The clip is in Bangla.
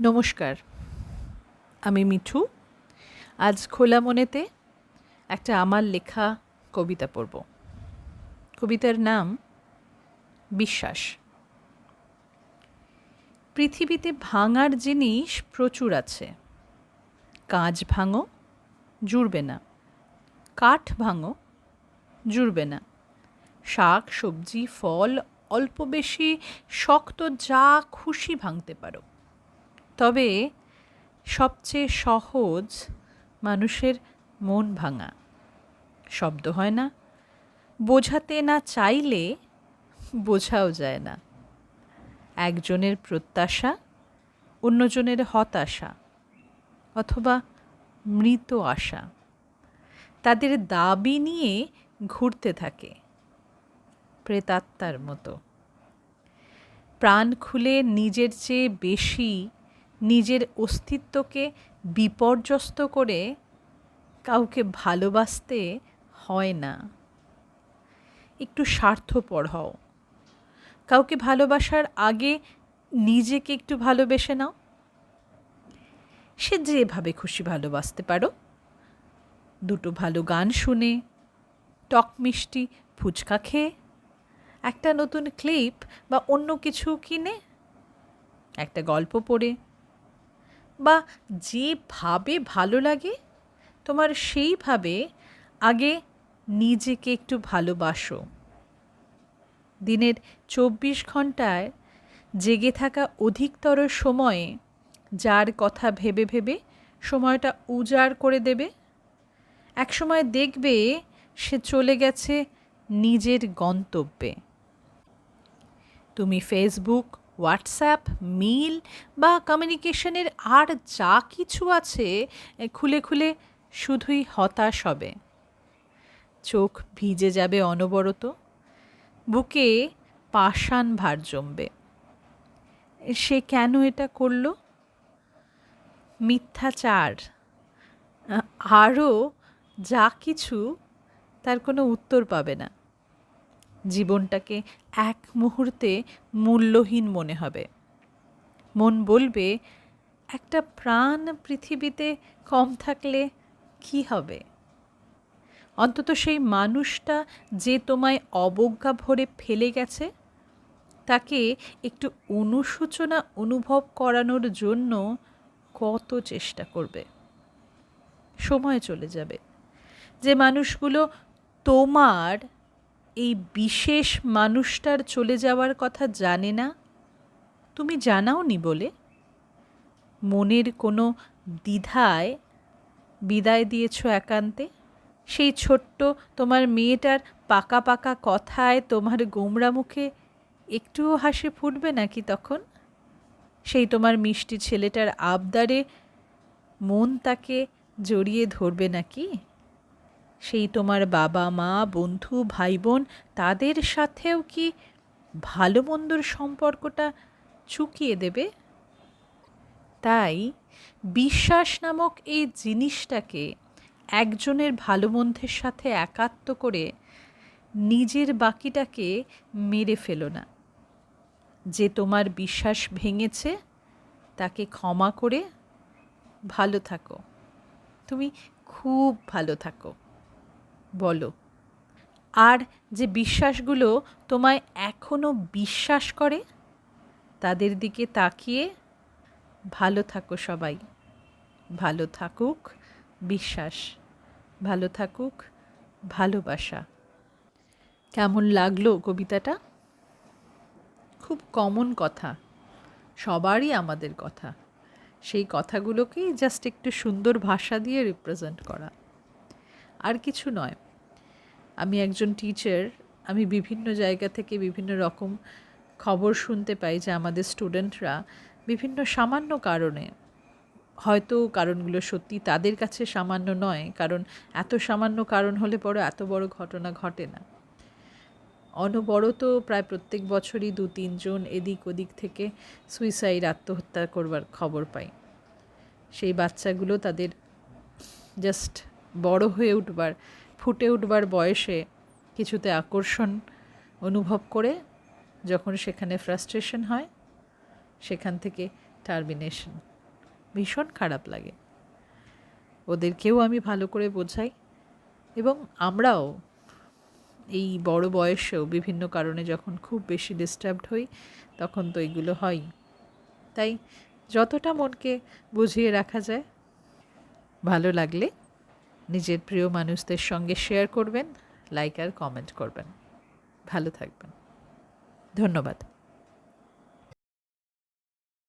নমস্কার, আমি মিঠু। আজ খোলা মনেতে একটা আমার লেখা কবিতা পড়ব। কবিতার নাম বিশ্বাস। পৃথিবীতে ভাঙার জিনিস প্রচুর আছে। কাঁচ ভাঙো, জুড়বে না। কাঠ ভাঙো, জুড়বে না। শাক, সবজি, ফল, অল্প বেশি, শক্ত যা খুশি ভাঙতে পারো। তবে সবচেয়ে সহজ মানুষের মন ভাঙা। শব্দ হয় না। বোঝাতে না চাইলে বোঝাও যায় না। একজনের প্রত্যাশা, অন্যজনের হতাশা অথবা মৃত আশা। তাদের দাবি নিয়ে ঘুরতে থাকে প্রেতাত্মার মতো। প্রাণ খুলে নিজের চেয়ে বেশি নিজের অস্তিত্বকে বিপর্যস্ত করে কাউকে ভালোবাসতে হয় না। একটু স্বার্থপর হও। কাউকে ভালোবাসার আগে নিজেকে একটু ভালোবেসে নাও। সে যেভাবে খুশি ভালোবাসতে পারো। দুটো ভালো গান শুনে, টক মিষ্টি ফুচকা খেয়ে, একটা নতুন ক্লিপ বা অন্য কিছু কিনে, একটা গল্প পড়ে বা যেভাবে ভালো লাগে, তোমার সেইভাবে আগে নিজেকে একটু ভালোবাসো। দিনের চব্বিশ ঘন্টায় জেগে থাকা অধিকতর সময়ে যার কথা ভেবে ভেবে সময়টা উজাড় করে দেবে। একসময় দেখবে সে চলে গেছে নিজের গন্তব্যে। তুমি ফেসবুক হোয়াটসঅ্যাপ মিল বা কমিউনিকেশনের আর যা কিছু আছে খুলে খুলে শুধুই হতাশ হবে। চোখ ভিজে যাবে অনবরত। বুকে পাষাণ ভার জমবে। সে কেন এটা করল? মিথ্যাচার। আরও যা কিছু, তার কোনো উত্তর পাবে না। জীবনটাকে এক মুহূর্তে মূল্যহীন মনে হবে। মন বলবে একটা প্রাণ পৃথিবীতে কম থাকলে কি হবে? অন্তত সেই মানুষটা যে তোমায় অবজ্ঞা ভরে ফেলে গেছে, তাকে একটু অনুশোচনা অনুভব করানোর জন্য কত চেষ্টা করবে? সময় চলে যাবে। যে মানুষগুলো তোমার এই বিশেষ মানুষটার চলে যাওয়ার কথা জানে না, তুমি জানাওনি বলে? মনের কোনো দ্বিধায় বিদায় দিয়েছ একান্তে? সেই ছোট্ট তোমার মেয়েটার পাকা পাকা কথায় তোমার গোমরা মুখে একটুও হাসি ফুটবে নাকি তখন? সেই তোমার মিষ্টি ছেলেটার আবদারে মন তাকে জড়িয়ে ধরবে নাকি? সেই তোমার বাবা, মা, বন্ধু ভাই বোন তাদের সাথেও কি ভালো মন্দর সম্পর্কটা চুকিয়ে দেবে? তাই বিশ্বাস নামক এই জিনিসটাকে একজনের ভালো মন্দের সাথে একাত্ম করে নিজের বাকিটাকে মেরে ফেলো না। যে তোমার বিশ্বাস ভেঙেছে, তাকে ক্ষমা করে ভালো থাকো। তুমি খুব ভালো থাকো। বলো, আর যে বিশ্বাসগুলো তোমায় এখনও বিশ্বাস করে, তাদের দিকে তাকিয়ে ভালো থাকো সবাই। ভালো থাকুক, বিশ্বাস। ভালো থাকুক, ভালোবাসা। কেমন লাগল কবিতাটা? খুব কমন কথা। সবারই আমাদের কথা। সেই কথাগুলোকেই জাস্ট একটু সুন্দর ভাষা দিয়ে রিপ্রেজেন্ট করা। আর কিছু নয়। আমি একজন টিচার আমি বিভিন্ন জায়গা থেকে বিভিন্ন রকম খবর শুনতে পাই যে আমাদের স্টুডেন্টরা বিভিন্ন সামান্য কারণে। হয়তো কারণগুলো সত্যি তাদের কাছে সামান্য নয়, কারণ এত সামান্য কারণ হলে পরে এত বড় ঘটনা ঘটে না। অনবরত প্রায় প্রত্যেক বছরই দু তিনজন এদিক ওদিক থেকে সুইসাইড আত্মহত্যা করবার খবর পাই। সেই বাচ্চাগুলো তাদের জাস্ট বড় হয়ে উঠবার, ফুটে উঠবার বয়সে কিছুতে আকর্ষণ অনুভব করে যখন সেখানে ফ্রাস্ট্রেশন হয় সেখান থেকে টার্মিনেশন ভীষণ খারাপ লাগে। ওদেরকেও আমি ভালো করে বোঝাই এবং আমরাও এই বড় বয়সেও বিভিন্ন কারণে যখন খুব বেশি ডিস্টার্বড হই, তখন তো এগুলো হয়। তাই যতটা মনকে বুঝিয়ে রাখা যায়, ভালো লাগলে নিজের প্রিয় মানুষদের সঙ্গে শেয়ার করবেন লাইক আর কমেন্ট করবেন। ভালো থাকবেন। ধন্যবাদ।